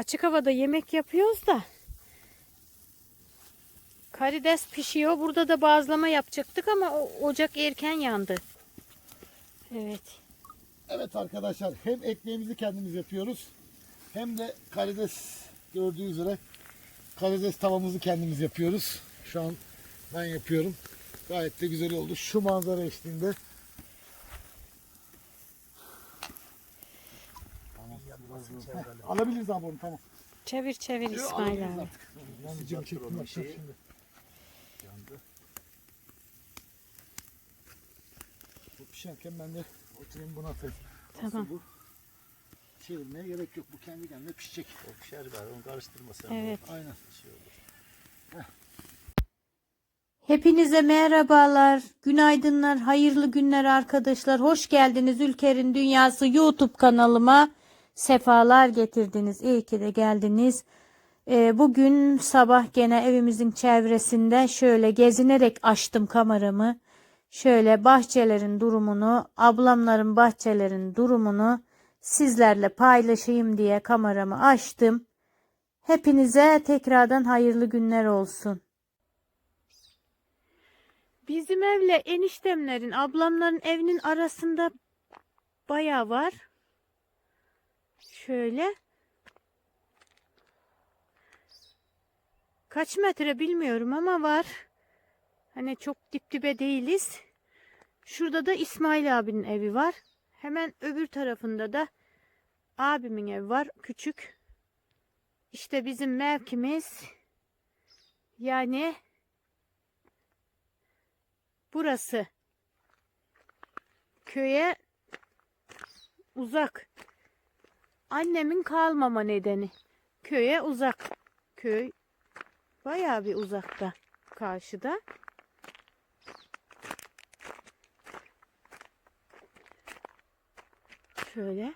Açık havada yemek yapıyoruz da. Karides pişiyor. Burada da bazlama yapacaktık ama ocak erken yandı. Evet. Evet arkadaşlar hem ekmeğimizi kendimiz yapıyoruz hem de karides gördüğünüz üzere karides tavamızı kendimiz yapıyoruz. Şu an ben yapıyorum. Gayet de güzel oldu. Şu manzara eşliğinde. Heh, Alabiliriz abi onu tamam. Çevir çevir İsmail abi. cam çektim yapacağım şimdi. Bu pişerken ben de oturayım buna atayım. Tamam. Bu çevirmeye gerek yok. Bu kendi kendine pişecek. O pişer var onu karıştırma sen. Evet. Aynen. Şey olur. Hepinize merhabalar, günaydınlar, hayırlı günler arkadaşlar. Hoş geldiniz Ülker'in Dünyası YouTube kanalıma. Sefalar getirdiniz. İyi ki de geldiniz. Ee, bugün sabah gene evimizin çevresinde şöyle gezinerek açtım kameramı. Şöyle bahçelerin durumunu, ablamların bahçelerin durumunu sizlerle paylaşayım diye kameramı açtım. Hepinize tekrardan hayırlı günler olsun. Bizim evle eniştemlerin, ablamların evinin arasında bayağı var. Şöyle. Kaç metre bilmiyorum ama var. Hani çok dip dibe değiliz. Şurada da İsmail abinin evi var. Hemen öbür tarafında da abimin evi var. Küçük. İşte bizim mevkimiz yani burası. Köye uzak. Annemin kalmama nedeni. Köye uzak. Köy bayağı bir uzakta. Karşıda. Şöyle.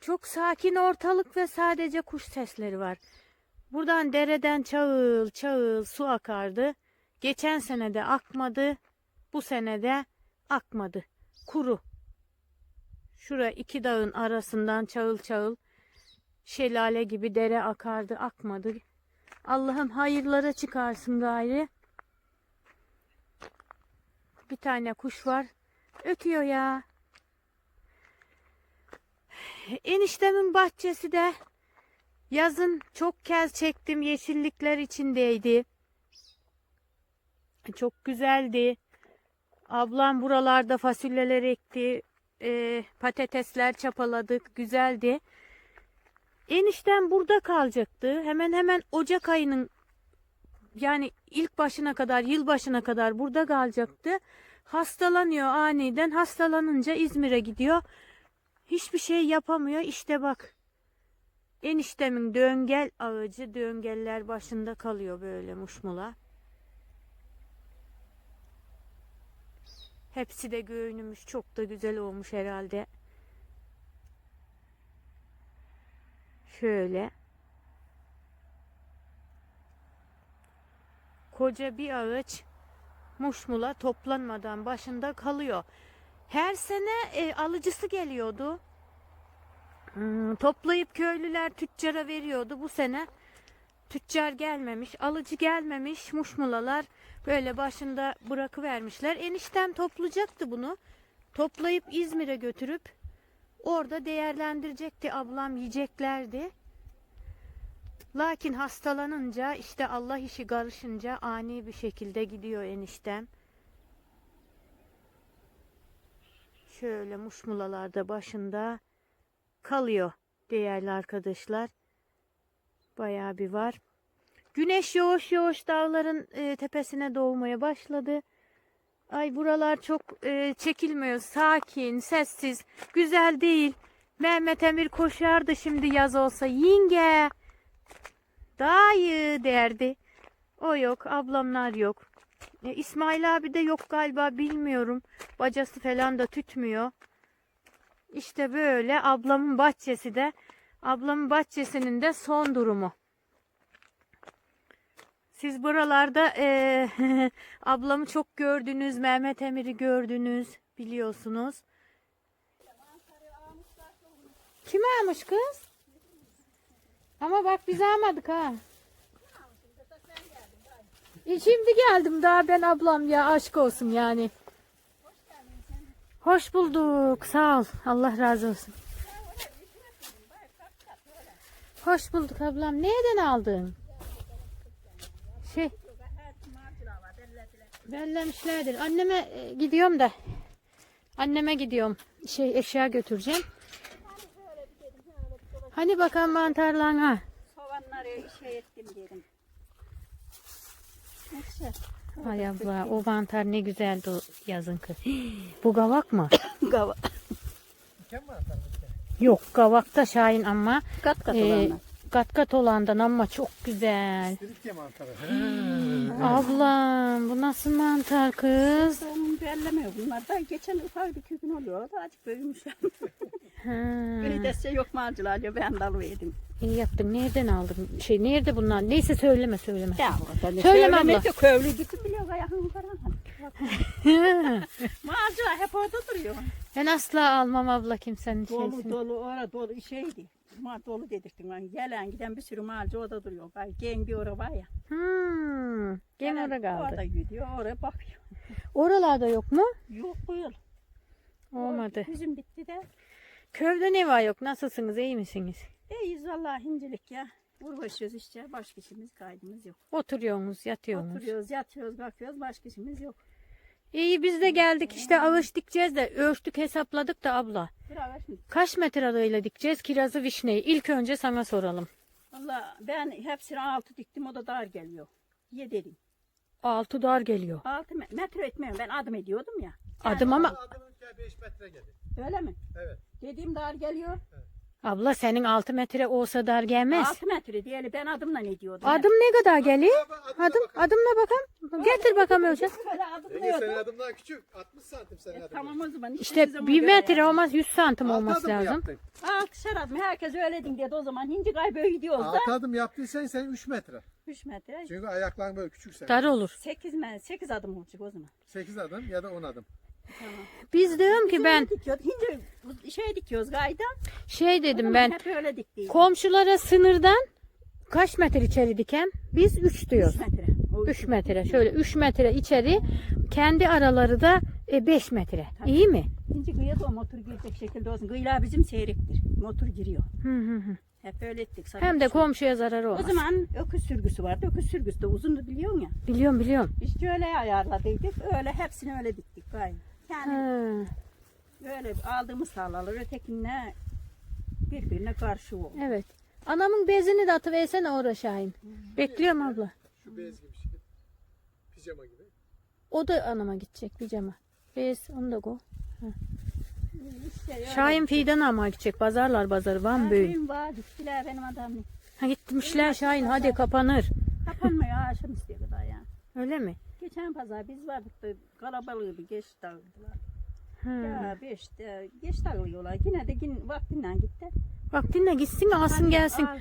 Çok sakin ortalık ve sadece kuş sesleri var. Buradan dereden çağıl çağıl su akardı. Geçen sene de akmadı. Bu sene de akmadı. Kuru. Şura iki dağın arasından çağıl çağıl şelale gibi dere akardı akmadı. Allah'ım hayırlara çıkarsın gayri. Bir tane kuş var. Ötüyor ya. Eniştemin bahçesi de yazın çok kez çektim. Yeşillikler içindeydi. Çok güzeldi. Ablam buralarda fasulyeler ekti. E, patatesler çapaladık. Güzeldi. Eniştem burada kalacaktı. Hemen hemen Ocak ayının yani ilk başına kadar, yıl başına kadar burada kalacaktı. Hastalanıyor aniden. Hastalanınca İzmir'e gidiyor. Hiçbir şey yapamıyor. İşte bak. Eniştemin döngel ağacı döngeller başında kalıyor böyle muşmula. Hepsi de göğünümüş. Çok da güzel olmuş herhalde. Şöyle. Koca bir ağaç muşmula toplanmadan başında kalıyor. Her sene e, alıcısı geliyordu. Hmm, toplayıp köylüler tüccara veriyordu. Bu sene tüccar gelmemiş, alıcı gelmemiş. Muşmulalar böyle başında bırakıvermişler. Eniştem toplayacaktı bunu. Toplayıp İzmir'e götürüp orada değerlendirecekti. Ablam yiyeceklerdi. Lakin hastalanınca işte Allah işi karışınca ani bir şekilde gidiyor eniştem. Şöyle muşmulalarda başında kalıyor değerli arkadaşlar. Bayağı bir var. Güneş yavaş yavaş dağların e, tepesine doğmaya başladı. Ay buralar çok e, çekilmiyor. Sakin, sessiz, güzel değil. Mehmet Emir koşardı şimdi yaz olsa. Yenge, dayı derdi. O yok, ablamlar yok. E, İsmail abi de yok galiba bilmiyorum. Bacası falan da tütmüyor. İşte böyle ablamın bahçesi de ablamın bahçesinin de son durumu. Siz buralarda eee, ablamı çok gördünüz, Mehmet Emir'i gördünüz, biliyorsunuz. Kim almış kız? Ama bak biz almadık ha. E şimdi geldim daha ben ablam ya aşk olsun yani. Hoş bulduk. Sağ ol. Allah razı olsun. Hoş bulduk ablam. Nereden aldın? Şey. Bellemişlerdir. Anneme e, gidiyorum da. Anneme gidiyorum. Şey eşya götüreceğim. Hani bakalım mantarlan ha. Soğanları şey ettim dedim. Neyse. Ay abla o mantar ne güzeldi o yazın kız. Bu gavak mı? Gava. Yok gavakta Şahin ama Kat kat e, olanlar. kat kat olandan ama çok güzel. Dedik ya mantarı. Ablam bu nasıl mantar kız? Onu bellemiyor bunlar da. Geçen ufak bir küpün oluyor. Da azıcık büyümüş. Beni dese yok mu acılar diyor. Ben de alıverdim. iyi yaptın. Nereden aldın? Şey nerede bunlar? Neyse söyleme söyleme. Ya Söyleme söylemek abla. yok. Köylü bütün biliyor ayağını falan. Macera hep orada duruyor. Ben asla almam abla kimsenin Dolu şeysini. dolu orada dolu şeydi. Ma dolu dedirttim ben. Gelen giden bir sürü malcı orada duruyor. Gay gengi orada var ya. Hmm, gene Gelen orada kaldı. Orada gidiyor oraya bakıyor. Oralarda yok mu? Yok bu yıl. Olmadı. Bizim bitti de. Köyde ne var yok? Nasılsınız? iyi misiniz? İyiyiz vallahi hincilik ya. Uğraşıyoruz işte. Başka işimiz kaydımız yok. Oturuyorsunuz, yatıyorsunuz. Oturuyoruz, yatıyoruz, kalkıyoruz. Başka işimiz yok. İyi biz de geldik işte ağaç dikeceğiz de ölçtük hesapladık da abla. Kaç metre arayla dikeceğiz kirazı vişneyi? İlk önce sana soralım. Valla ben hepsine altı diktim. O da dar geliyor. Ye dedim. Altı dar geliyor. Altı me- metre etmiyorum. Ben adım ediyordum ya. Adım ama Adımın 5 metre geldi. Öyle mi? Evet. Dediğim dar geliyor. Abla senin altı metre olsa dar gelmez. Altı metre diyelim. Ben adımla ne diyordum? Adım ne kadar geliyor? Adım adımla bakalım. Getir bakalım ölçelim. Böyle adımlıyordum. adımdan küçük. 60 santim senin E, tamam o zaman. İşte size bir göre metre yani. olmaz 100 santim olması lazım. Altışar adım. Herkes öyle din dedi o zaman. Hinci gay böyle gidiyoruz da. Altı adım yaptıysan sen 3 metre. 3 metre. Çünkü ayakların böyle küçük senin. Dar olur. 8 metre. 8 adım olacak o zaman. 8 adım ya da 10 adım. Biz diyorum ki ben dikiyoruz. Hinci şey dikiyoruz gaydan. şey dedim ben Hep öyle komşulara sınırdan kaç metre içeri diken? Biz 3 diyoruz. 3 metre. O 3 metre şöyle 3 metre içeri kendi araları da 5 metre. İyi mi? İkinci kıyıya da o motor girecek şekilde olsun. Kıyılar bizim seyrektir. Motor giriyor. Hı hı hı. Hep öyle ettik. Hem de komşuya zararı O olmaz. zaman öküz sürgüsü vardı. Öküz sürgüsü de uzundu biliyorsun ya. Biliyorum biliyorum. Biz öyle ayarladıydık. Öyle hepsini öyle diktik gayrı. Yani Ha, böyle aldığımız tarlalar ötekine birbirine karşı oldu. evet. Anamın bezini de atıversene oraya Şahin. Bekliyorum abla. Şu bez gibi şey. Pijama gibi. O da anama gidecek pijama. Bez onu da go. İşte. Şahin fidan almaya gidecek. Pazarlar pazarı var mı böyle? Benim var diktiler benim adamım. Ha gitmişler Şahin hadi kapanır. Kapanmıyor akşam istiyor kadar ya. Öyle mi? Geçen pazar biz vardık da kalabalığı bir geç dağıldılar. Ha. Ya beşte geç dağılıyorlar. Yine de gün vaktinden gitti. Bak dinle gitsin alsın gelsin. al.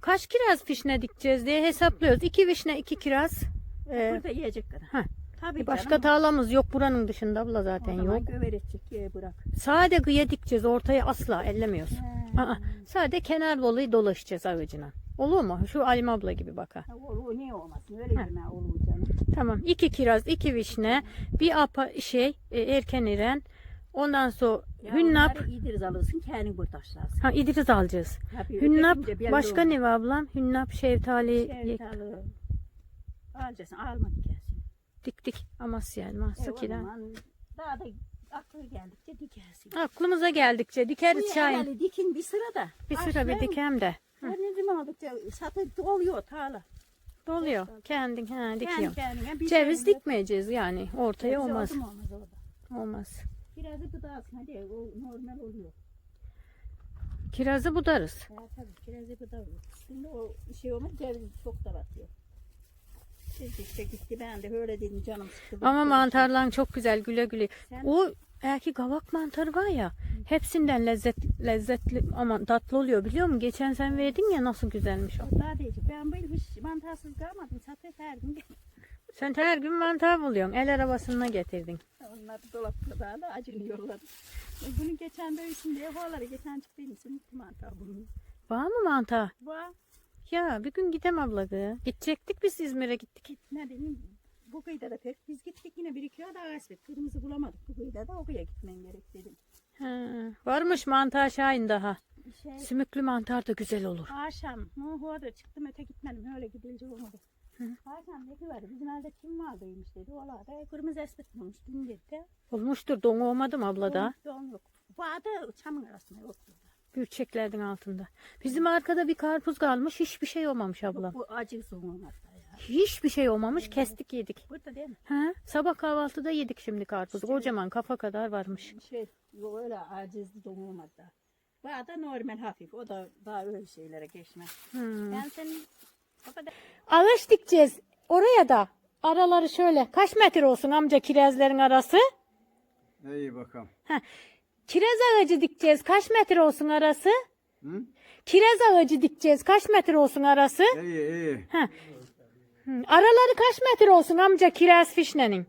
Kaç kiraz fişne dikeceğiz diye hesaplıyoruz. İki vişne iki kiraz. Ee, Burada yiyecek kadar. Heh. Tabii başka canım. tarlamız yok buranın dışında abla zaten O zaman yok. göverecek bırak. Sade gıya dikeceğiz ortaya asla ellemiyoruz. He. Aa, sade kenar doluyu dolaşacağız ağacına. Olur mu? Şu Alim abla gibi baka. Ha, O, o niye olmasın? Öyle yeme olur. Tamam. iki kiraz, iki vişne, bir apa şey e, erken iren. Ondan sonra Ya hünnap. onları İdiriz alırsın kendin kurtaşlarsın. Ha İdris alacağız. Tabii, Hünnap ötekince belli başka olmaz. ne var ablam? Hünnap, şeftali Şevdalı. Alacaksın alma dikersin. diktik. Amasya E, elması zaman daha da aklı geldikçe dikersin. Aklımıza geldikçe dikeriz Şahin. evveli dikin bir sırada. Bir sıra bir dikem de. Her ne zaman oldukça satı oluyor tarla. Doluyor. Kendin ha Kendi dikiyorum. kendine Ceviz şey- dikmeyeceğiz yani. Ortaya Ceviz olmaz. olmaz orada. Olmaz. Biraz da gıdasın hadi o normal oluyor. Kirazı budarız. Ya tabii kirazı olur. Şimdi o şey olmaz ceviz çok da batıyor. Siz işte gitti ben de öyle dedim canım sıktı. Ama mantarlan çok güzel güle güle. Sen- O belki gavak mantarı var ya. Hepsinden lezzet, lezzetli ama tatlı oluyor biliyor musun? Geçen sen verdin ya nasıl güzelmiş o. Daha değil. Ben böyle hiç mantarsız kalmadım. Satı her gün. Sen her gün mantar buluyorsun. El arabasına getirdin. O Onlar dolapta daha da acınıyorlar. E, Bunu geçen dövüşüm diye havaları geçen çıktıymışsın. Mantar bunun. Var mı manta? Va Ya bir gün gidem abla kız. Gidecektik biz İzmir'e gittik. diyeyim bu kıyıda da pek biz gittik yine birikiyor da ağaçlık. Kırmızı bulamadık bu kıyıda da o kıyıya gitmen gerek dedim. Ha, varmış mantar Şahin daha. Şey, Sümüklü mantar da güzel olur. akşam mu da çıktım öte gitmedim öyle gidilince olmadı. Akşam ne ki vardı bizim evde kim vardıymış dedi. Ola da kırmızı espet bulmuş dün dedi. Olmuştur don olmadım abla da. Don yok. Vardı çamın arasında yok. Gülçeklerden altında. Bizim arkada bir karpuz kalmış. Hiçbir şey olmamış ablam. Yok, bu acı hatta ya. Hiçbir şey olmamış. Kestik yedik. Burada değil mi? Ha, sabah kahvaltıda yedik şimdi karpuz. Kocaman kafa kadar varmış. Şey yok öyle acizli olmadı da. Var da normal hafif. O da daha öyle şeylere geçmez. Hmm. Ben senin o kadar Ağaç dikeceğiz. Oraya da. Araları şöyle. Kaç metre olsun amca kirazların arası? İyi bakalım. Kiraz ağacı dikeceğiz. Kaç metre olsun arası? Hı? Kiraz ağacı dikeceğiz. Kaç metre olsun arası? İyi iyi. Hı, Araları kaç metre olsun amca kiraz fişnenin?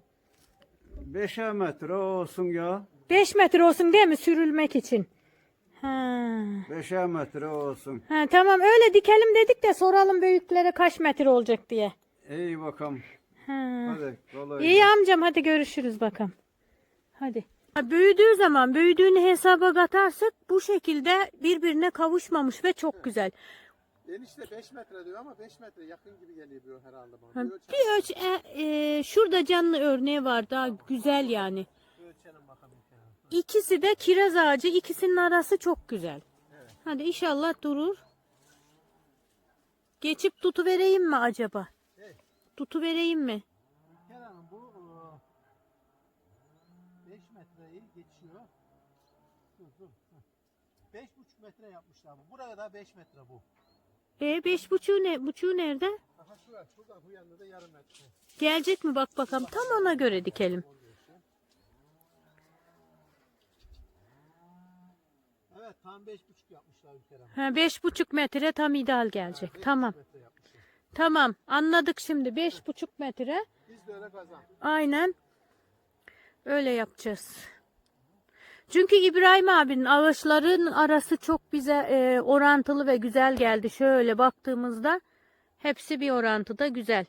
Beşer metre olsun ya. 5 metre olsun değil mi sürülmek için? Ha. Beşer metre olsun. ha. Tamam öyle dikelim dedik de soralım büyüklere kaç metre olacak diye. İyi bakalım. Ha. Hadi kolay İyi amcam hadi görüşürüz bakalım. Hadi. Büyüdüğü zaman büyüdüğünü hesaba katarsak bu şekilde birbirine kavuşmamış ve çok güzel. Enişte 5 metre diyor ama 5 metre yakın gibi geliyor bu herhalde Ha, bana. Ölçelim, Bir ölç, e, e, şurada canlı örneği var daha güzel yani. ölçelim bakalım. İkisi de kiraz ağacı, ikisinin arası çok güzel. Hadi inşallah durur. Geçip tutuvereyim mi acaba? Tutuvereyim mi? Kerem bu 5 metreyi geçiyor. Dur dur. 5,5 metre yapmışlar bu. Buraya da 5 metre bu. E beş buçuğu ne? Buçuğu nerede? Aha şurada, şurada bu yanında da yarım metre. Gelecek mi bak bakalım. Tam ona göre dikelim. Evet tam 5,5 yapmışlar bir kere. Ha, beş buçuk metre tam ideal gelecek. Tamam. metre yapmışlar. Tamam. Anladık şimdi. Beş buçuk metre. Biz de öyle kazan. Aynen. Öyle yapacağız. Çünkü İbrahim abinin ağaçların arası çok bize e, orantılı ve güzel geldi. Şöyle baktığımızda hepsi bir orantıda güzel.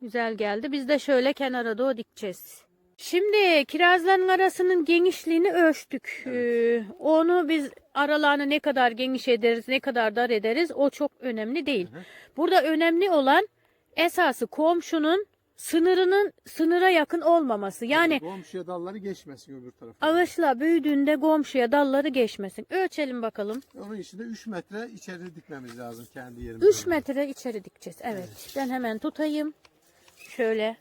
Güzel geldi. Biz de şöyle kenara doğru dikeceğiz. Şimdi kirazların arasının genişliğini ölçtük. Ee, onu biz aralarını ne kadar geniş ederiz, ne kadar dar ederiz o çok önemli değil. Burada önemli olan esası komşunun sınırının sınıra yakın olmaması. Yani Komşuya dalları geçmesin öbür tarafa. ağaçla büyüdüğünde komşuya dalları geçmesin. Ölçelim bakalım. Onun için de 3 metre içeri dikmemiz lazım kendi yerimizde. 3 metre içeri dikeceğiz. Evet. Ben hemen tutayım. Şöyle.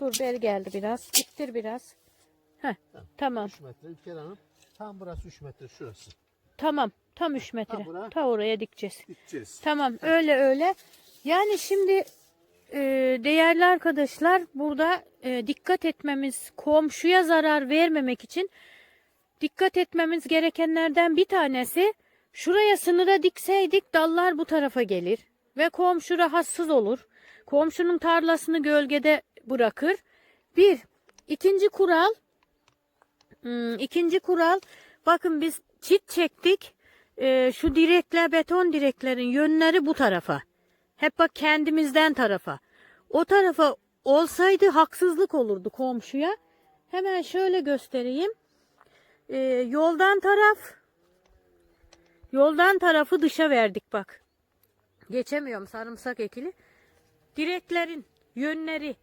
Dur beri geldi biraz. İttir biraz. Heh, tamam. 3 metre Ülker Hanım. Tam burası 3 metre şurası. Tamam. Tam 3 metre. bura. Ta oraya dikeceğiz. Dikeceğiz. Tamam öyle öyle. Yani şimdi e, değerli arkadaşlar burada e, dikkat etmemiz komşuya zarar vermemek için dikkat etmemiz gerekenlerden bir tanesi şuraya sınıra dikseydik dallar bu tarafa gelir ve komşu rahatsız olur. Komşunun tarlasını gölgede bırakır. Bir. ikinci kural Hmm, ikinci kural bakın biz çit çektik. Ee, şu direkler beton direklerin yönleri bu tarafa. Hep bak kendimizden tarafa. O tarafa olsaydı haksızlık olurdu komşuya. Hemen şöyle göstereyim. Ee, yoldan taraf yoldan tarafı dışa verdik bak. Geçemiyorum sarımsak ekili. Direklerin yönleri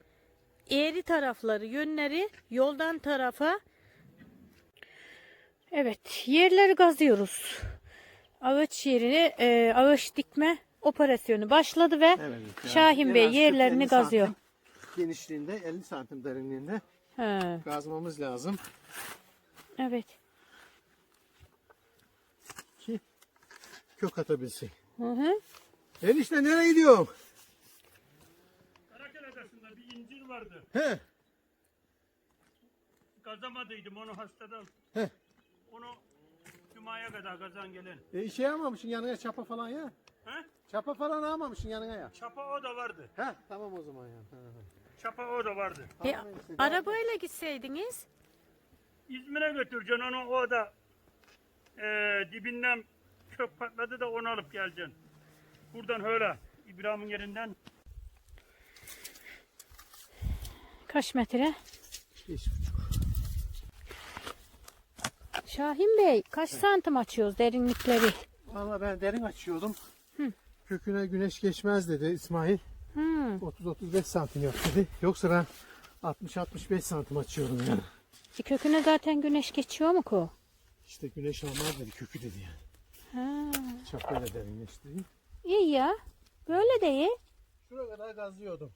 eğri tarafları yönleri yoldan tarafa Evet, yerleri gazıyoruz. Ağaç yerini, e, ağaç dikme operasyonu başladı ve Şahin Bey yerlerini gazıyor. Genişliğinde 50 santim derinliğinde He, gazmamız lazım evet. ki kök atabilsin. Hı hı. Enişte nereye gidiyorsun? Karakel Adası'nda bir incir vardı. He. Kazamadıydım onu hastadan. Heh. Onu Cuma'ya kadar kazan gelen. E, şey almamışsın yanına çapa falan ya. He? Çapa falan almamışsın yanına ya. Çapa o da vardı. Heh tamam o zaman ya. Hı hı. Çapa o da vardı. E, Tamam işte. arabayla gitseydiniz. İzmir'e götüreceksin onu o da eee, dibinden kök patladı da onu alıp geleceksin. Buradan öyle İbrahim'in yerinden Kaç metre? Beş buçuk. Şahin Bey kaç santim açıyoruz derinlikleri? Valla ben derin açıyordum. Köküne güneş geçmez dedi İsmail. Hmm. 30-35 santim yap dedi. Yoksa ben 60-65 santim açıyorum yani. E, köküne zaten güneş geçiyor mu ko? İşte güneş almaz dedi kökü dedi yani. Ha. Çapayla derinleştireyim. İyi ya. Böyle de iyi. Şuraya kadar gazlıyordum.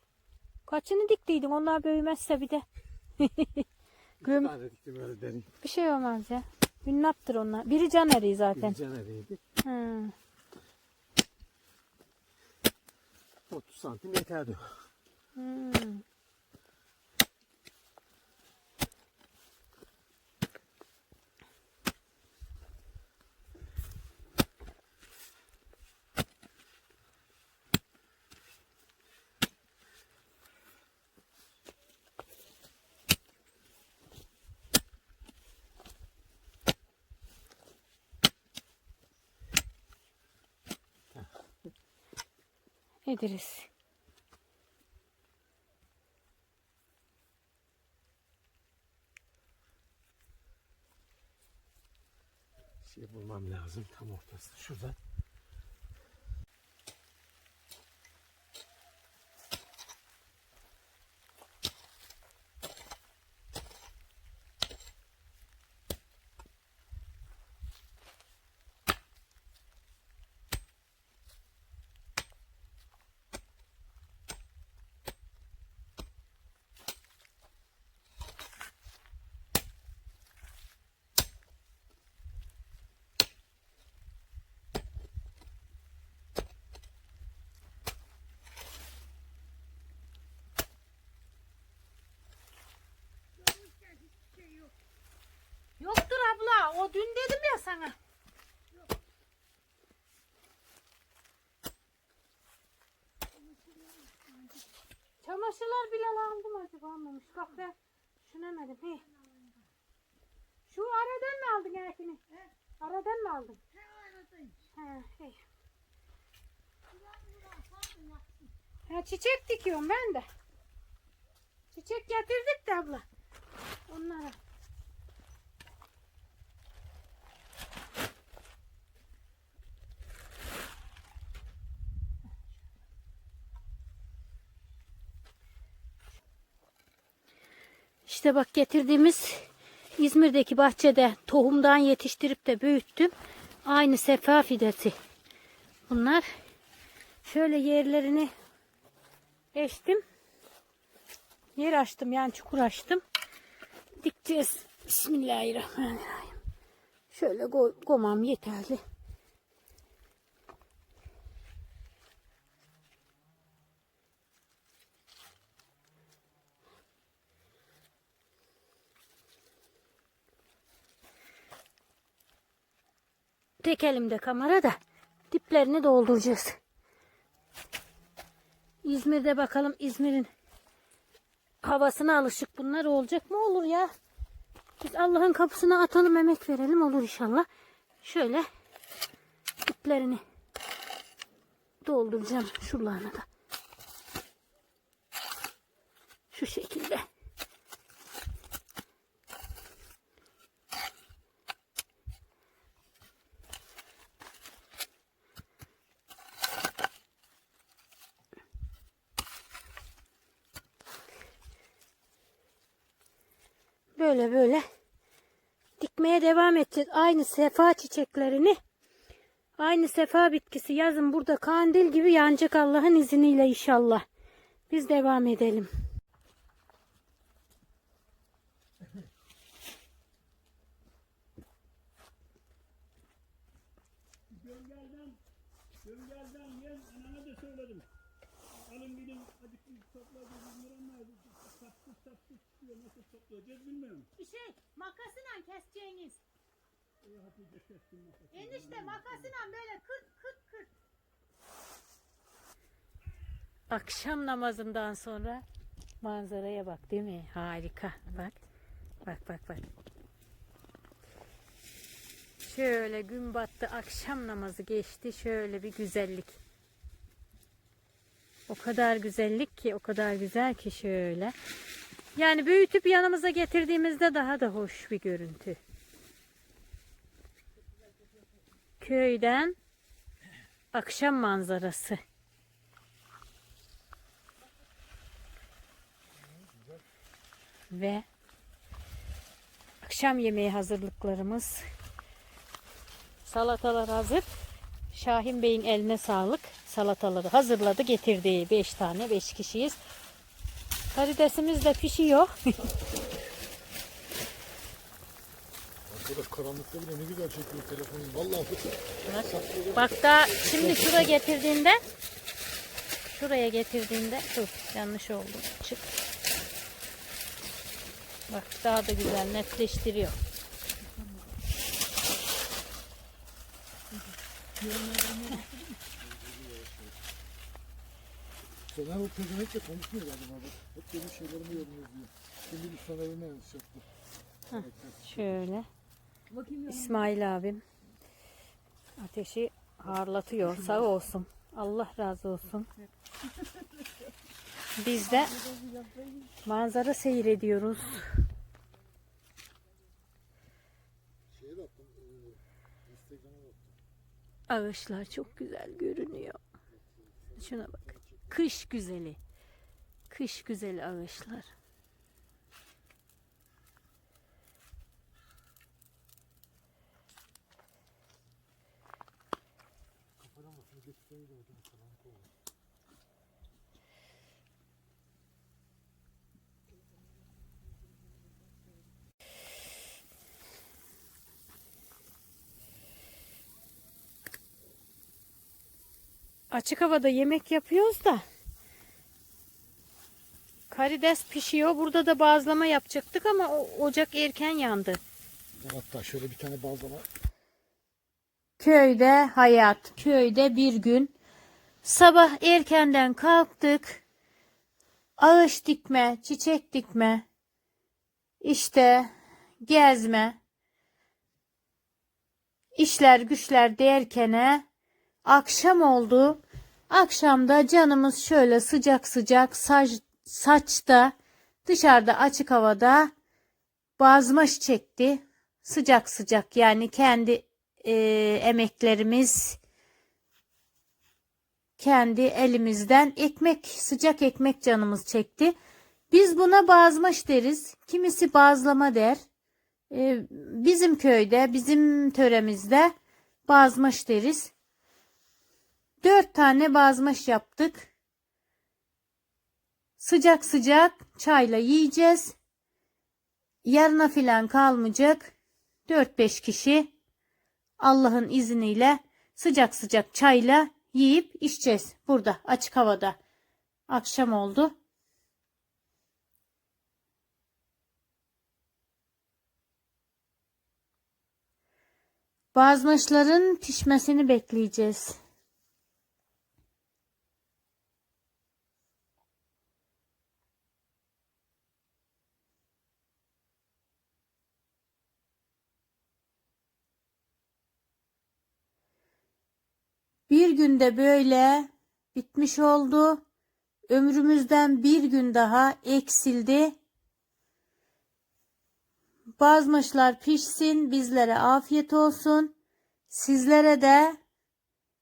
Kaçını diktiydin onlar büyümezse bir de. Göm. Bir diktim öyle derin. Bir şey olmaz ya. Ünnaptır onlar. Biri can eriği zaten. Bir canedeydi. Ha. 30 santim yeterdi. Hmm. İdris. Şey bulmam lazım tam ortası. Şurada. Dün dedim ya sana. Çamaşırlar bile landı mı acaba anlamış. Bak ben düşünemedim. He. Şu aradan mı aldın Erkin'i? Aradan mı aldın? He aradan. He, he. Ha, çiçek dikiyorum ben de. Çiçek getirdik de abla. Onlara. İşte bak getirdiğimiz İzmir'deki bahçede tohumdan yetiştirip de büyüttüm. Aynı sefa fidesi. Bunlar şöyle yerlerini eştim. Yer açtım yani çukur açtım. Dikeceğiz. Bismillahirrahmanirrahim. Şöyle go gomam yeterli. Tek elimde kamera da diplerini dolduracağız. İzmir'de bakalım İzmir'in havasına alışık bunlar olacak mı olur ya. Biz Allah'ın kapısına atalım emek verelim olur inşallah. Şöyle diplerini dolduracağım şuralarına da. Şu şekilde. Böyle böyle dikmeye devam edeceğiz. Aynı sefa çiçeklerini aynı sefa bitkisi yazın burada kandil gibi yanacak Allah'ın izniyle inşallah. Biz devam edelim. Toplayacağız bilmiyorum. Bir şey makasıyla keseceğiniz. Hafifçe kestim. Enişte makasıyla böyle kırt kırt kırt. Akşam namazından sonra manzaraya bak değil mi? Harika. Bak. Bak bak bak. Şöyle gün battı, akşam namazı geçti. Şöyle bir güzellik. O kadar güzellik ki, o kadar güzel ki şöyle. Yani büyütüp yanımıza getirdiğimizde daha da hoş bir görüntü. Köyden akşam manzarası. Ve akşam yemeği hazırlıklarımız. Salatalar hazır. Şahin Bey'in eline sağlık. Salataları hazırladı, getirdi. 5 tane, 5 kişiyiz. Karidesimiz de pişiyor. Arkadaş karanlıkta bile ne güzel çekiyor telefonu. Vallahi saklıyor. Bak da şimdi şuraya getirdiğinde şuraya getirdiğinde dur yanlış oldu. Çık. Bak daha da güzel netleştiriyor. Soner o pezevenkle konuşmuyor galiba bak. Hep benim şeylerimi yorumluyor diyor. Şimdi bir Soner'ime yanlış yaptı. Şöyle. İsmail abim ateşi harlatıyor. Sağ olsun. Allah razı olsun. Biz de manzara seyrediyoruz. E, Instagram'a da attım. Ağaçlar çok güzel görünüyor. Şuna bak. Kış güzeli. Kış güzeli ağaçlar. Açık havada yemek yapıyoruz da karides pişiyor. Burada da bazlama yapacaktık ama o ocak erken yandı. Hatta şöyle bir tane bazlama Köyde hayat, köyde bir gün. Sabah erkenden kalktık. Ağaç dikme, çiçek dikme. işte gezme. işler güçler derkene akşam oldu. Akşamda canımız şöyle sıcak sıcak saç, saçta dışarıda açık havada bazmaş çekti. Sıcak sıcak yani kendi e, emeklerimiz kendi elimizden ekmek sıcak ekmek canımız çekti. Biz buna bazmaş deriz. Kimisi bazlama der. E, bizim köyde bizim töremizde bazmaş deriz. Dört tane bazmaş yaptık. Sıcak sıcak çayla yiyeceğiz. Yarına filan kalmayacak. 4-5 kişi Allah'ın izniyle sıcak sıcak çayla yiyip içeceğiz burada açık havada. Akşam oldu. Bazmışların pişmesini bekleyeceğiz. Bir günde böyle bitmiş oldu. Ömrümüzden bir gün daha eksildi. Bazmışlar pişsin, bizlere afiyet olsun. Sizlere de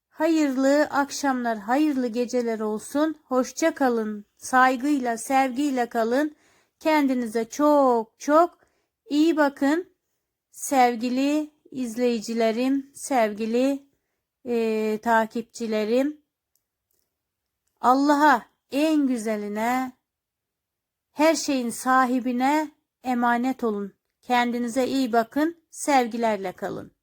hayırlı akşamlar, hayırlı geceler olsun. Hoşça kalın, saygıyla, sevgiyle kalın. Kendinize çok çok iyi bakın. Sevgili izleyicilerim, sevgili e, takipçilerim Allah'a en güzeline her şeyin sahibine emanet olun. Kendinize iyi bakın. Sevgilerle kalın.